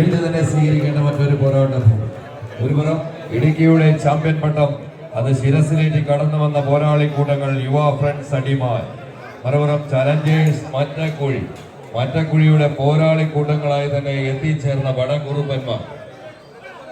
കൈയടിച്ച് തന്നെ സ്വീകരിക്കേണ്ട മറ്റൊരു പോരാട്ടം. ഒരു പുറം ഇടുക്കിയുടെ ചാമ്പ്യൻ പട്ടം. അത് ശിരസിലേക്ക് കടന്നു വന്ന പോരാളി കൂട്ടങ്ങൾ യുവ ഫ്രണ്ട്സ് അടിമാൻ മറുപുറം ചലഞ്ചേഴ്സ് മറ്റക്കുഴി മറ്റക്കുഴിയുടെ പോരാളി കൂട്ടങ്ങളായി തന്നെ എത്തിച്ചേർന്ന വടക്കുറുപ്പന്മാർ.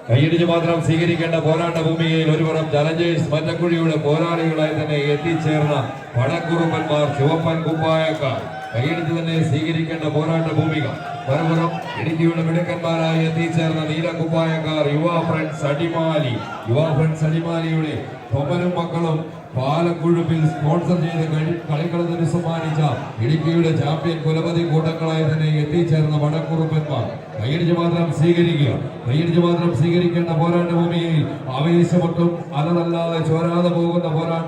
കൈയിടിച്ച് മാത്രം സ്വീകരിക്കേണ്ട പോരാട്ട ഭൂമിയിൽ ഒരു ഒരുപുറം ചലഞ്ചേഴ്സ് മറ്റക്കുഴിയുടെ പോരാളികളായി തന്നെ എത്തിച്ചേർന്ന വടക്കുറുപ്പന്മാർ ചുവപ്പൻ കുപ്പായക്കാർ. കൈയിടിച്ച് തന്നെ സ്വീകരിക്കേണ്ട പോരാട്ട ഭൂമിക മറുപുറം ഇടുക്കിയുടെ മിടുക്കന്മാരായി എത്തിച്ചേർന്ന നീല കുപ്പായക്കാർ യുവ ഫ്രണ്ട്സ് അടിമാലി യുവ ഫ്രണ്ട്സ് അടിമാലിയുടെ തൊമനും മക്കളും പാലക്കുഴുപ്പിൽ സ്പോൺസർ ചെയ്ത് കളി- കളിക്കളത്തിന് സമ്മാനിച്ച ഇടുക്കിയുടെ ചാമ്പ്യൻ കുലപതി കൂട്ടങ്ങളായി തന്നെ എത്തിച്ചേർന്ന വടക്കുറുപ്പന്മാർ. കൈയടിച്ച് മാത്രം സ്വീകരിക്കുക. കൈയടിച്ച് മാത്രം സ്വീകരിക്കേണ്ട പോരാട്ട ഭൂമിയിൽ ആവേശമൊട്ടും അലതല്ലാതെ ചോരാതെ പോകുന്ന പോരാട്ട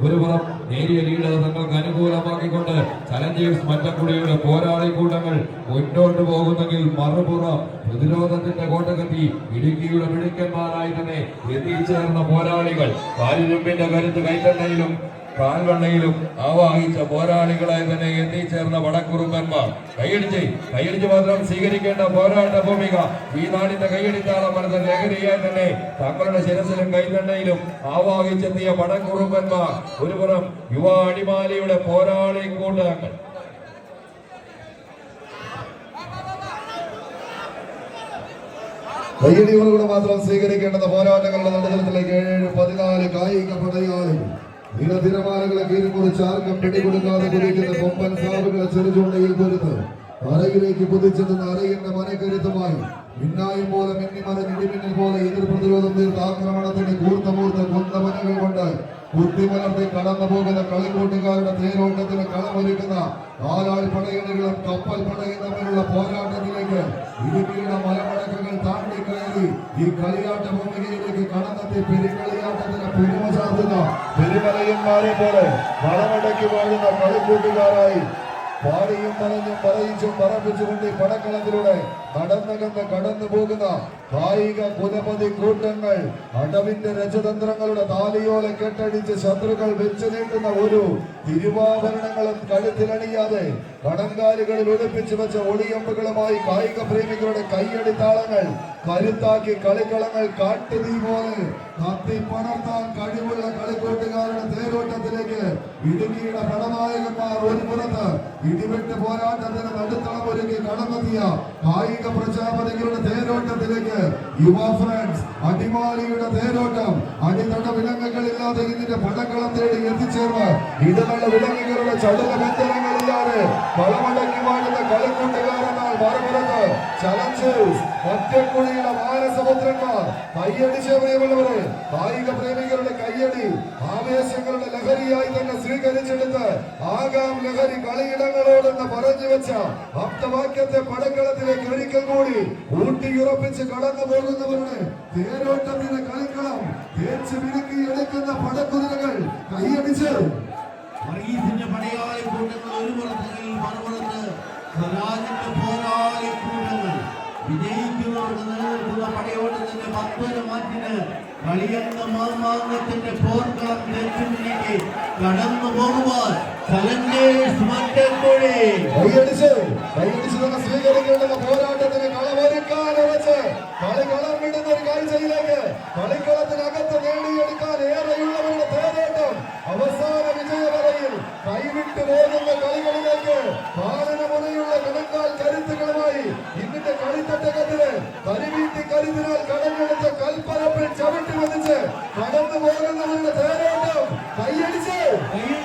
ഒരു പുറം നേരിയ ലീഡ് തങ്ങൾക്ക് അനുകൂലമാക്കിക്കൊണ്ട് ചലഞ്ചേഴ്സ് മറ്റക്കുടിയുടെ പോരാളി കൂട്ടങ്ങൾ മുന്നോട്ട് പോകുന്നെങ്കിൽ മറുപുറം പ്രതിരോധത്തിന്റെ കോട്ടകത്തി ഇടുക്കിയുടെ മിടുക്കന്മാരായി തന്നെ എത്തിച്ചേർന്ന പോരാളികൾ. കാലിരുമ്പിന്റെ കരുത്ത് കൈത്തണ്ണയിലും കാൽവണ്ണയിലും ആവാഹിച്ച പോരാളികളായി തന്നെ എത്തിച്ചേർന്ന വടക്കുറുമ്പന്മാർ കൈയടിച്ച് കൈയടിച്ച് മാത്രം സ്വീകരിക്കേണ്ട പോരാട്ട ഭൂമിക ഈ നാടിന്റെ കൈയടിത്താളം മനസ്സ് ലഹരിയായി തന്നെ തങ്ങളുടെ ശിരസിലും കൈത്തണ്ടയിലും ആവാഹിച്ചെത്തിയ വടക്കുറുമ്പന്മാർ ഒരു പുറം യുവ അടിമാലിയുടെ പോരാളി കൂട്ടങ്ങൾ. കയ്യടികളോട് മാത്രം സ്വീകരിക്കേണ്ടത് പോരാട്ടങ്ങളുടെ നടുതലത്തിലേക്ക് ഏഴ് പതിനാല് കായിക പടയാളികൾ നിരതിരമാലകളെ കീറിക്കുറിച്ച് ആർക്കും പിടികൊടുക്കാതെ കുതിക്കുന്ന കൊമ്പൻ സാബുകളെ ചെറുചൂണ്ടയിൽ പൊരുത്ത്. അരയിലേക്ക് കുതിച്ചെത്തുന്ന അരയിന്റെ മനക്കരുത്തുമായി മിന്നായും പോലെ മിന്നിമല ഇടിമിന്നൽ പോലെ എതിർ പ്രതിരോധം തീർത്ത ആക്രമണത്തിന്റെ കൂർത്തമൂർത്ത കൊന്തമനകൾ കൊണ്ട് ബുദ്ധിമലർത്തി കടന്നു പോകുന്ന കളിക്കൂട്ടുകാരുടെ തേരോട്ടത്തിന് കളമൊരുക്കുന്ന കാലാൾ പടയണികളും കപ്പൽ പടയും തമ്മിലുള്ള പോരാട്ടത്തിലേക്ക് ഇടുക്കിയുടെ മലമടക്കങ്ങൾ താണ്ടി കയറി ഈ കളിയാട്ട ഭൂമികയിലേക്ക് കടന്നെത്തി പെരുകളിയാട്ടത്തിന് പെരുമ ചാർത്തുന്ന പെരുമലയന്മാരെ പോലെ മലമടക്കി വാഴുന്ന കളിക്കൂട്ടുകാരായി പാടിയും പറഞ്ഞും പറയിച്ചും പറപ്പിച്ചുകൊണ്ട് ഈ പടക്കളത്തിലൂടെ നടന്നകന്ന് കടന്നു പോകുന്ന കായിക കുലപതി കൂട്ടങ്ങൾ അടവിന്റെ രജതന്ത്രങ്ങളുടെ താലിയോല കെട്ടടിച്ച് ശത്രുക്കൾ വെച്ചു നീട്ടുന്ന ഒരു തിരുവാഭരണങ്ങളും കഴുത്തിലണിയാതെ കടങ്കാലുകളിൽ ഒളിപ്പിച്ചു വെച്ച ഒളിയമ്പുകളുമായി കായിക പ്രേമികളുടെ കൈയടി താളങ്ങൾ കരുത്താക്കി കളിക്കളങ്ങൾ കാട്ടുതീ പോലെ കത്തി പണർത്താൻ കഴിവുള്ള കളിക്കൂട്ടുകാരുടെ തേരോട്ടത്തിലേക്ക് ഇടുക്കിയുടെ പടനായകന്മാർ ഒരു പുറത്ത് ഇടിവെട്ട് പോരാട്ടത്തിന് നടുത്തളം ഒരുക്കി കടന്നെത്തിയ കായിക പ്രജാപതികളുടെ തേരോട്ടത്തിലേക്ക് യുവ ഫ്രണ്ട്സ് അടിമാലിയുടെ തേരോട്ടം അടിത്തട വിലങ്ങുകളില്ലാതെ ഇതിന്റെ പടക്കളം തേടി എത്തിച്ചേർന്ന് ഇടനള്ള വിലങ്ങുകളുടെ ചടുല ബന്ധനങ്ങളില്ലാതെ കളമടക്കി വാഴുന്ന കളിക്കൂട്ടുകാരനാൽ മറുപടത്ത് ചലഞ്ചേഴ്സ് ഒറ്റക്കുഴിയുടെ മാനസപുത്രന്മാർ കയ്യടി പ്രിയമുള്ളവരെ കായിക പ്രേമികളുടെ കയ്യടി ആവേശങ്ങളുടെ ലഹരിയായി തന്നെ സ്വീകരിച്ചെടുത്ത് ആകാം ലഹരി കളിയിടങ്ങളോടെന്ന് പറഞ്ഞു വെച്ച ആപ്തവാക്യത്തെ പടക്കളത്തിലേക്ക് ഒരിക്കൽ കൂടി ഊട്ടിയുറപ്പിച്ച് കടന്നു പോകുന്നവരുടെ തേരോട്ടത്തിന് കളിക്കളം തേച്ച് മിനുക്കി എടുക്കുന്ന പടക്കുതിരകൾ കൈയടിച്ച് വർഗീസിന്റെ പടയാളി കൂട്ടങ്ങൾ ഒരു പുറത്തെങ്കിൽ പോരാളി കൂട്ടങ്ങൾ വിജയിക്കുന്നവർക്ക് നിലനിൽക്കുന്ന മാറ്റിന് കളിയെന്ന മാമാങ്കത്തിന്റെ പോർക്കാർ തെറ്റുമിനിക്ക് കടന്നു പോകുവാൻ കൈയടിച്ച് കൈയടിച്ച് തന്നെ സ്വീകരിക്കേണ്ടുന്ന പോരാട്ടത്തിന് കളമൊരുക്കാൻ ഉറച്ച് കളി കളം വിടുന്ന ഒരു കാഴ്ചയിലേക്ക് കളിക്കളത്തിനകത്ത് നേടിയെടുക്കാൻ ഏറെയുള്ളവരുടെ തേരോട്ടം അവസാന വിജയവരയിൽ കൈവിട്ട് പോകുന്ന കളികളിലേക്ക് പാലനമുറയുള്ള കണക്കാൽ കരുത്തുകളുമായി ഇന്നത്തെ കളിത്തട്ടകത്തിന് കരിവീട്ടി കരുതിനാൽ കടഞ്ഞെടുത്ത കൽപ്പരപ്പിൽ ചവിട്ടി വധിച്ച് കടന്നു പോകുന്നവരുടെ തേരോട്ടം കൈയടിച്ച്. കയ്യിൽ